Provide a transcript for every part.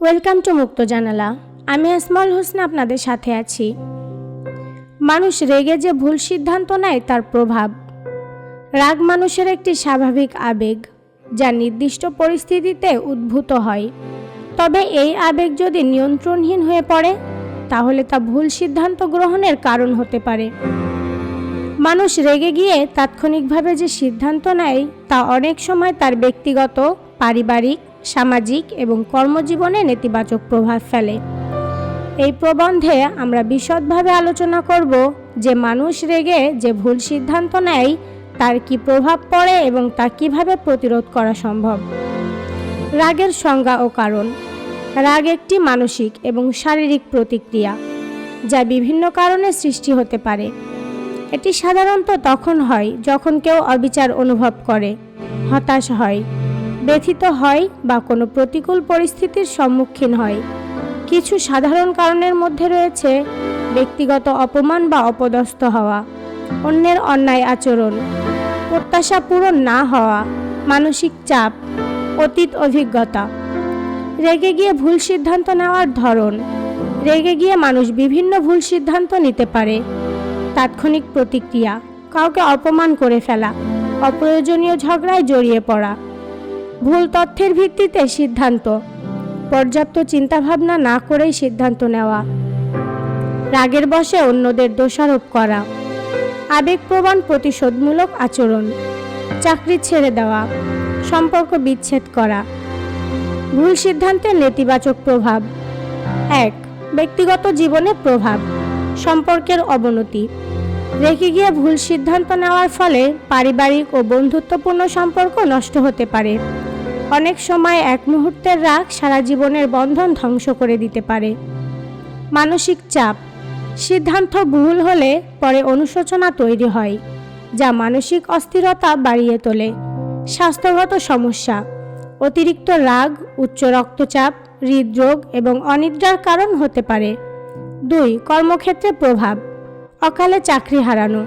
Welcome to মুক্ত জানালা। আমি আসমল হোসনা আপনাদের সাথে আছি। মানুষ রেগে যে ভুল সিদ্ধান্ত নেয় তার প্রভাব। রাগ মানুষের একটি স্বাভাবিক আবেগ, যা নির্দিষ্ট পরিস্থিতিতে উদ্ভূত হয়। তবে এই আবেগ যদি নিয়ন্ত্রণহীন হয়ে পড়ে, তাহলে তা ভুল সিদ্ধান্ত গ্রহণের কারণ হতে পারে। মানুষ রেগে গিয়ে তাৎক্ষণিকভাবে যে সিদ্ধান্ত নেয়, তা অনেক সময় তার ব্যক্তিগত, পারিবারিক সামাজিক এবং কর্মজীবনে নেতিবাচক প্রভাব ফেলে। এই প্রবন্ধে আমরা বিশদভাবে আলোচনা করব যে মানুষ রেগে যে ভুল সিদ্ধান্ত নেয়, তার কি প্রভাব পড়ে এবং তা কীভাবে প্রতিরোধ করা সম্ভব? রাগের সংজ্ঞা ও কারণ। রাগ একটি মানসিক এবং শারীরিক প্রতিক্রিয়া, যা বিভিন্ন কারণে সৃষ্টি হতে পারে। এটি সাধারণত তখন হয় যখন কেউ অবিচার অনুভব করে, হতাশ হয় ব্যথিত হয় বা কোনো প্রতিকূল পরিস্থিতির সম্মুখীন হয়। কিছু সাধারণ কারণের মধ্যে রয়েছে ব্যক্তিগত অপমান বা অপদস্থ হওয়া, অন্যের অন্যায় আচরণ, প্রত্যাশা পূরণ না হওয়া, মানসিক চাপ, অতীত অভিজ্ঞতা, রেগে গিয়ে ভুল সিদ্ধান্ত নেওয়ার ধরন, রেগে গিয়ে মানুষ বিভিন্ন ভুল সিদ্ধান্ত নিতে পারে, তাৎক্ষণিক প্রতিক্রিয়া, কাউকে অপমান করে ফেলা, অপ্রয়োজনীয় ঝগড়ায় জড়িয়ে পড়া। ভুল তথ্যের ভিত্তিতে সিদ্ধান্ত। পর্যাপ্ত চিন্তাভাবনা না করেই সিদ্ধান্ত নেওয়া। রাগের বশে অন্যদের দোষারোপ করা। আবেগপ্রবণ প্রতিশোধমূলক আচরণ। চাকরি ছেড়ে দেওয়া। সম্পর্ক বিচ্ছেদ করা। ভুল সিদ্ধান্তের নেতিবাচক প্রভাব। এক, ব্যক্তিগত জীবনে প্রভাব। সম্পর্কের অবনতি। রেখে গিয়ে ভুল সিদ্ধান্ত নেওয়ার ফলে পারিবারিক ও বন্ধুত্বপূর্ণ সম্পর্ক নষ্ট হতে পারে। অনেক সময় এক মুহূর্তের রাগ সারা জীবনের বন্ধন ধ্বংস করে দিতে পারে। মানসিক চাপ, সিদ্ধান্ত ভুল হলে পরে অনুশোচনা তৈরি হয়, যা মানসিক অস্থিরতা বাড়িয়ে তোলে। স্বাস্থ্যগত সমস্যা, অতিরিক্ত রাগ, উচ্চ রক্তচাপ, হৃদরোগ এবং অনিদ্রার কারণ হতে পারে। দুই, কর্মক্ষেত্রে প্রভাব, অকালে চাকরি হারানো।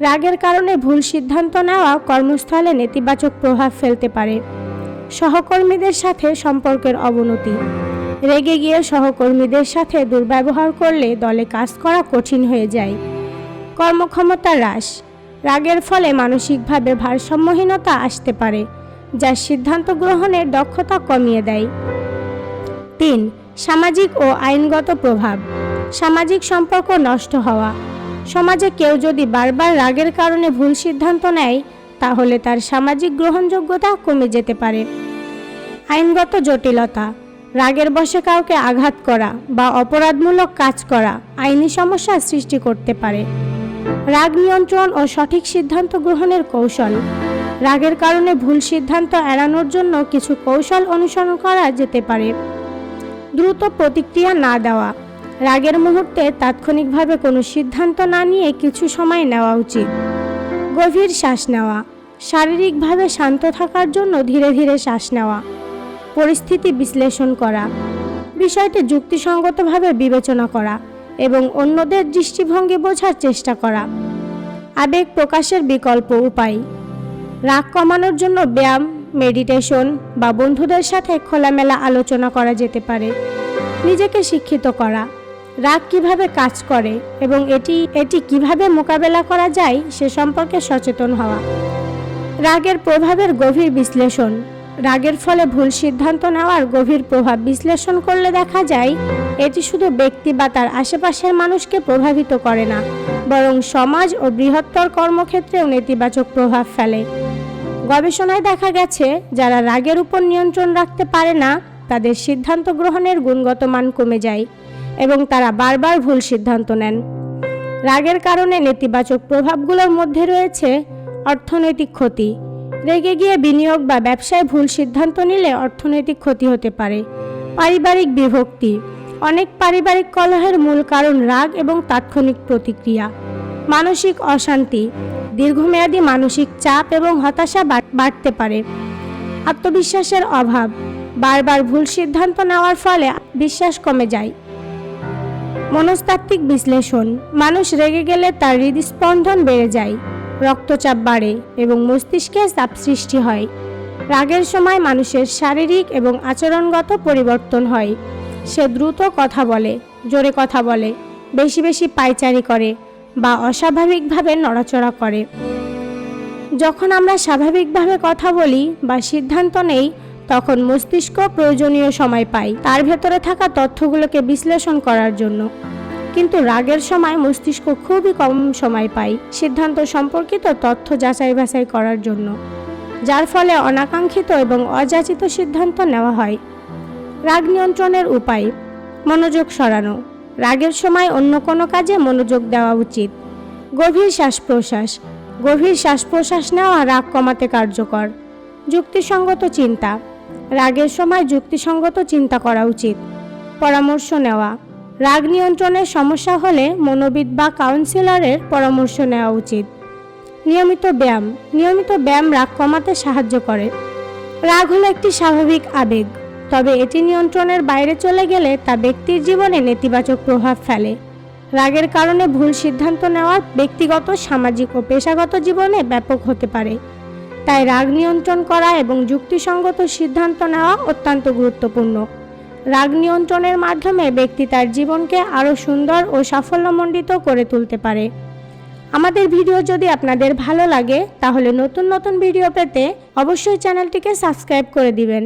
রাগের কারণে ভুল সিদ্ধান্ত নেওয়া কর্মস্থলে নেতিবাচক প্রভাব ফেলতে পারে। সহকর্মীদের সাথে সম্পর্কের অবনতি। রেগে গিয়ে সহকর্মীদের সাথে দুর্ব্যবহার করলে দলে কাজ করা কঠিন হয়ে যায়। কর্মক্ষমতা হ্রাস। রাগের ফলে মানসিকভাবে ভারসাম্যহীনতা আসতে পারে, যা সিদ্ধান্ত গ্রহণের দক্ষতা কমিয়ে দেয়। তিন, সামাজিক ও আইনগত প্রভাব। সামাজিক সম্পর্ক নষ্ট হওয়া। সমাজে কেউ যদি বারবার রাগের কারণে ভুল সিদ্ধান্ত নেয় তাহলে তার সামাজিক গ্রহণযোগ্যতা কমে যেতে পারে। আইনগত জটিলতা, রাগের বশে কাউকে আঘাত করা বা অপরাধমূলক কাজ করা আইনি সমস্যা সৃষ্টি করতে পারে। রাগ নিয়ন্ত্রণ ও সঠিক সিদ্ধান্ত গ্রহণের কৌশল, রাগের কারণে ভুল সিদ্ধান্ত এড়ানোর জন্য কিছু কৌশল অনুসরণ করা যেতে পারে। দ্রুত প্রতিক্রিয়া না দেওয়া, রাগের মুহূর্তে তাৎক্ষণিকভাবে কোনো সিদ্ধান্ত না নিয়ে কিছু সময় নেওয়া উচিত। গভীর শ্বাস নেওয়া শারীরিকভাবে শান্ত থাকার জন্য ধীরে ধীরে শ্বাস নেওয়া, পরিস্থিতি বিশ্লেষণ করা, বিষয়টি যুক্তিসঙ্গতভাবে বিবেচনা করা এবং অন্যদের দৃষ্টিভঙ্গি বোঝার চেষ্টা করা। আবেগ প্রকাশের বিকল্প উপায়। রাগ কমানোর জন্য ব্যায়াম, মেডিটেশন বা বন্ধুদের সাথে খোলামেলা আলোচনা করা যেতে পারে। নিজেকে শিক্ষিত করা। রাগ কীভাবে কাজ করে এবং এটি এটি কীভাবে মোকাবেলা করা যায় সে সম্পর্কে সচেতন হওয়া। রাগের প্রভাবের গভীর বিশ্লেষণ। রাগের ফলে ভুল সিদ্ধান্ত নেওয়ার গভীর প্রভাব বিশ্লেষণ করলে দেখা যায়, এটি শুধু ব্যক্তি বা তার আশেপাশের মানুষকে প্রভাবিত করে না, বরং সমাজ ও বৃহত্তর কর্মক্ষেত্রেও নেতিবাচক প্রভাব ফেলে। গবেষণায় দেখা গেছে, যারা রাগের উপর নিয়ন্ত্রণ রাখতে পারে না, তাদের সিদ্ধান্ত গ্রহণের গুণগত মান কমে যায়। এবং তারা বারবার ভুল সিদ্ধান্ত নেন। রাগের কারণে নেতিবাচক প্রভাবগুলোর মধ্যে রয়েছে অর্থনৈতিক ক্ষতি। রেগে গিয়ে বিনিয়োগ বা ব্যবসায় ভুল সিদ্ধান্ত নিলে অর্থনৈতিক ক্ষতি হতে পারে। পারিবারিক বিভক্তি। অনেক পারিবারিক কলহের মূল কারণ রাগ এবং তাৎক্ষণিক প্রতিক্রিয়া। মানসিক অশান্তি। দীর্ঘমেয়াদী মানসিক চাপ এবং হতাশা বাড়তে পারে। আত্মবিশ্বাসের অভাব। বারবার ভুল সিদ্ধান্ত নেওয়ার ফলে বিশ্বাস কমে যায়। মনস্তাত্ত্বিক বিশ্লেষণ। মানুষ রেগে গেলে তার হৃদস্পন্দন বেড়ে যায়, রক্তচাপ বাড়ে এবং মস্তিষ্কে চাপ সৃষ্টি হয়। রাগের সময় মানুষের শারীরিক এবং আচরণগত পরিবর্তন হয়। সে দ্রুত কথা বলে, জোরে কথা বলে, বেশি বেশি পায়চারি করে বা অস্বাভাবিকভাবে নড়াচড়া করে। যখন আমরা স্বাভাবিকভাবে কথা বলি বা সিদ্ধান্ত নেই তখন মস্তিষ্ক প্রয়োজনীয় সময় পায়। তার ভেতরে থাকা তথ্যগুলোকে বিশ্লেষণ করার জন্য। কিন্তু রাগের সময় মস্তিষ্ক খুবই কম সময় পায় সিদ্ধান্ত সম্পর্কিত তথ্য যাচাই বাছাই করার জন্য, যার ফলে অনাকাঙ্ক্ষিত এবং অযাচিত সিদ্ধান্ত নেওয়া হয়। রাগ নিয়ন্ত্রণের উপায়, মনোযোগ সরানো। রাগের সময় অন্য কোনো কাজে মনোযোগ দেওয়া উচিত। গভীর শ্বাস প্রশ্বাস গভীর শ্বাস প্রশ্বাস নেওয়া রাগ কমাতে কার্যকর। যুক্তিসঙ্গত চিন্তা। রাগের সময় যুক্তিসঙ্গত চিন্তা করা উচিত। পরামর্শ নেওয়া। রাগ নিয়ন্ত্রণের সমস্যা হলে মনোবিদ বা কাউন্সিলরের পরামর্শ নেওয়া উচিত। নিয়মিত ব্যায়াম। নিয়মিত ব্যায়াম রাগ কমাতে সাহায্য করে। রাগ হলো একটি স্বাভাবিক আবেগ। তবে এটি নিয়ন্ত্রণের বাইরে চলে গেলে তা ব্যক্তির জীবনে নেতিবাচক প্রভাব ফেলে। রাগের কারণে ভুল সিদ্ধান্ত নেওয়া ব্যক্তিগত, সামাজিক ও পেশাগত জীবনে ব্যাপক হতে পারে। তাই রাগ নিয়ন্ত্রণ করা এবং যুক্তিসঙ্গত সিদ্ধান্ত নেওয়া অত্যন্ত গুরুত্বপূর্ণ। রাগ নিয়ন্ত্রণের মাধ্যমে ব্যক্তি তার জীবনকে আরও সুন্দর ও সাফল্যমণ্ডিত করে তুলতে পারে। আমাদের ভিডিও যদি আপনাদের ভালো লাগে, তাহলে নতুন নতুন ভিডিও পেতে অবশ্যই চ্যানেলটিকে সাবস্ক্রাইব করে দিবেন।